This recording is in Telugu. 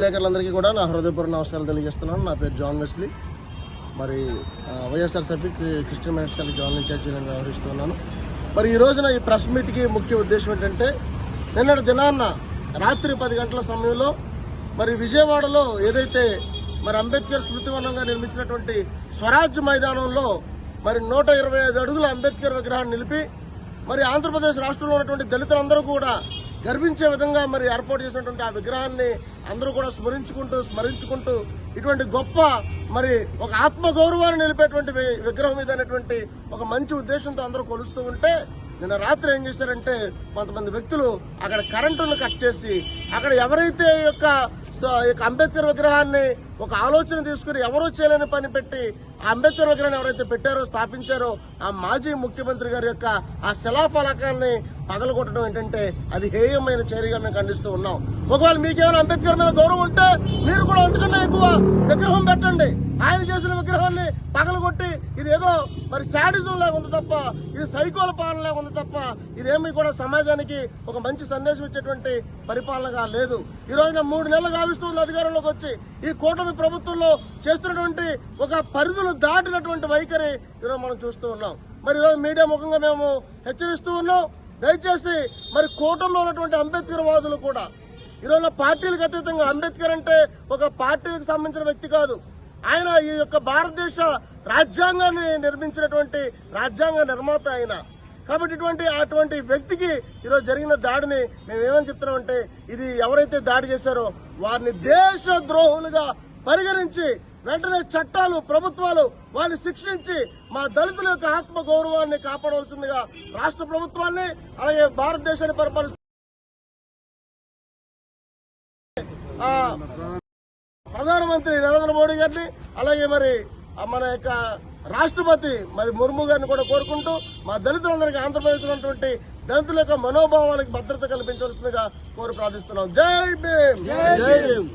విలేకరులందరికీ కూడా నా హృదయపూర్వ నమస్కారాలు తెలియజేస్తున్నాను. నా పేరు జాన్ వెస్లీ. మరి YSR YSRCP Christian minority John incharge నేను వ్యవహరిస్తున్నాను. మరి ఈ రోజున ఈ ప్రెస్ మీట్కి ముఖ్య ఉద్దేశం ఏంటంటే నిన్నటి దినాన్న రాత్రి పది గంటల సమయంలో మరి విజయవాడలో ఏదైతే మరి అంబేద్కర్ స్మృతివనంగా నిర్మించినటువంటి స్వరాజ్ మైదానంలో మరి నూట ఇరవై ఐదు అడుగుల అంబేద్కర్ విగ్రహాన్ని నిలిపి మరి ఆంధ్రప్రదేశ్ రాష్ట్రంలో ఉన్నటువంటి దళితులందరూ కూడా గర్వించే విధంగా మరి ఏర్పాటు చేసినటువంటి ఆ విగ్రహాన్ని అందరూ కూడా స్మరించుకుంటూ స్మరించుకుంటూ ఇటువంటి గొప్ప మరి ఒక ఆత్మ గౌరవాన్ని నిలిపేటువంటి విగ్రహం ఇదనేటువంటి ఒక మంచి ఉద్దేశంతో అందరూ కొలుస్తూ ఉంటే నిన్న రాత్రి ఏం చేశారంటే కొంతమంది వ్యక్తులు అక్కడ కరెంటును కట్ చేసి అక్కడ ఎవరైతే ఈ యొక్క అంబేద్కర్ విగ్రహాన్ని ఒక ఆలోచన తీసుకుని ఎవరూ చేయలేని పని పెట్టి ఆ అంబేద్కర్ విగ్రహం ఎవరైతే పెట్టారో స్థాపించారో ఆ మాజీ ముఖ్యమంత్రి గారి యొక్క ఆ శిలాఫలకాన్ని పగలగొట్టడం ఏంటంటే అది హేయమైన చర్యగా మేము ఖండిస్తూ ఉన్నాం. ఒకవేళ మీకేమైనా అంబేద్కర్ మీద గౌరవం ఉంటే మీరు కూడా అందుకన్నా ఎక్కువ విగ్రహం పెట్టండి. ఆయన చేసిన విగ్రహాన్ని పగలగొట్టి ఇది ఏదో మరి శాడిజం లాగా ఉంది తప్ప ఇది సైకోల పాలన లాగా ఉంది తప్ప ఇదేమీ కూడా సమాజానికి ఒక మంచి సందేశం ఇచ్చేటువంటి పరిపాలనగా లేదు. ఈ రోజున మూడు నెలలు గావిస్తుంది అధికారంలోకి వచ్చి ఈ కూటమి ప్రభుత్వంలో చేస్తున్నటువంటి ఒక పరిధులు దాటినటువంటి వైఖరి ఈరోజు మనం చూస్తూ ఉన్నాం. మరి ఈరోజు మీడియా ముఖంగా మేము హెచ్చరిస్తూ ఉన్నాం. దయచేసి మరి కూటమిలో ఉన్నటువంటి అంబేద్కర్ వాదులు కూడా ఈరోజు పార్టీలకు అతీతంగా అంబేద్కర్ అంటే ఒక పార్టీలకు సంబంధించిన వ్యక్తి కాదు. ఆయన ఈ యొక్క భారతదేశ రాజ్యాంగాన్ని నిర్మించినటువంటి రాజ్యాంగ నిర్మాత ఆయన. కాబట్టి ఇటువంటి అటువంటి వ్యక్తికి ఈరోజు జరిగిన దాడిని మేము ఏమని చెప్తున్నామంటే ఇది ఎవరైతే దాడి చేశారో వారిని దేశ ద్రోహులుగా పరిగణించి వెంటనే చట్టాలు ప్రభుత్వాలు వారిని శిక్షించి మా దళితుల యొక్క ఆత్మ గౌరవాన్ని కాపాడవలసిందిగా రాష్ట్ర ప్రభుత్వాన్ని అలాగే భారతదేశాన్ని పరిపాలి ప్రధానమంత్రి నరేంద్ర మోడీ గారిని అలాగే మరి మన యొక్క రాష్ట్రపతి మరి ముర్ము గారిని కూడా కోరుకుంటూ మా దళితులందరికీ ఆంధ్రప్రదేశ్ ఉన్నటువంటి దళితుల యొక్క మనోభావాలకు భద్రత కల్పించవలసిందిగా కోరి ప్రార్థిస్తున్నాం. జై భీమ్! జై భీమ్!